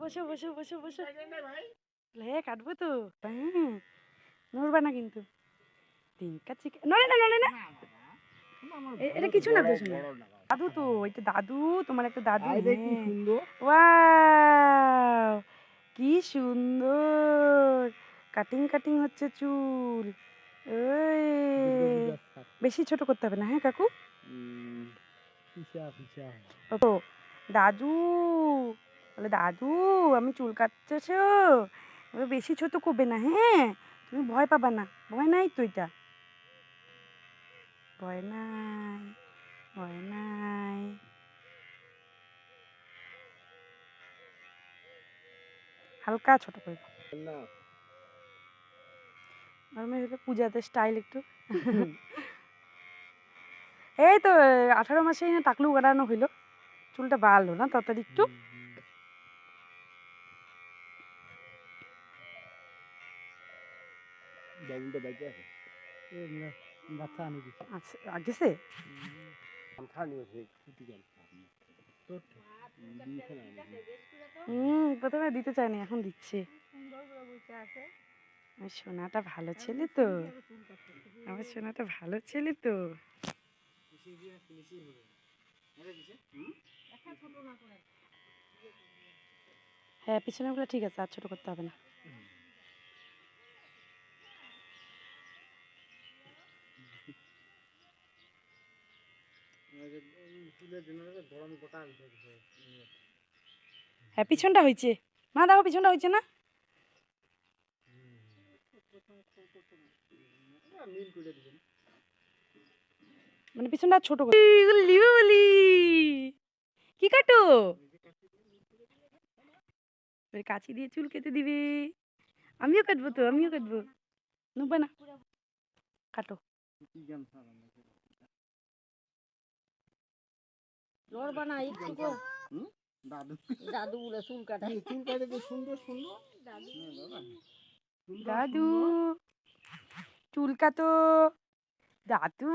বসো বসো বসো বসো। হ্যাঁ কাটবো তো। হ্যাঁ নড়বা না কিন্তু। নড়ে না নড়ে না। এটা কিছু না না। দাদু তো এটা দাদু তোমার একটা দাদু হ্যাঁ। ওয়াও কি সুন্দর। কাটিং কাটিং হচ্ছে চুল। ওই। বেশি ছোট করতে হবে না হ্যাঁ কাকু? ও দাদু। বলে দাদু আমি চুল কাটতেছ। বেশি ছোট করবে না হ্যাঁ? তুমি ভয় পাবা না। ভয় নাই তো এটা? ভয় নাই ভয় নাই। হালকা ছোট করে। পূজাতে স্টাইল একটু। এই তো আঠারো মাসেই না টাকলু কাটানো হইল। চুলটা বাড়লো না তাড়াতাড়ি একটু। বাইকে আছে? বাচ্চা আনি দিছে। আচ্ছা ছুটি গেল হুম প্রথমে দিতে চায়নি এখন দিচ্ছে। আমার সোনাটা ভালো ছেলে তো আমার সোনাটা ভালো ছেলে তো। হ্যাঁ পিছনেগুলো ঠিক আছে আর ছোট করতে হবে না। হ্যাঁ পিছনটা হয়েছে। না দেখো পিছনটা হয়েছে না? মানে পিছনটা ছোট কি কাটো? কাঁচি দিয়ে চুল কেটে দিবে। আমিও কাটবো তো আমিও কাটবো। নুবা না। কাটো। লড়বা না একটু গো দাদু। দাদু বলে চুল কাটা। চুল কাটে তো সুন্দর সুন্দর। দাদু। চুল কাটো। দাদু।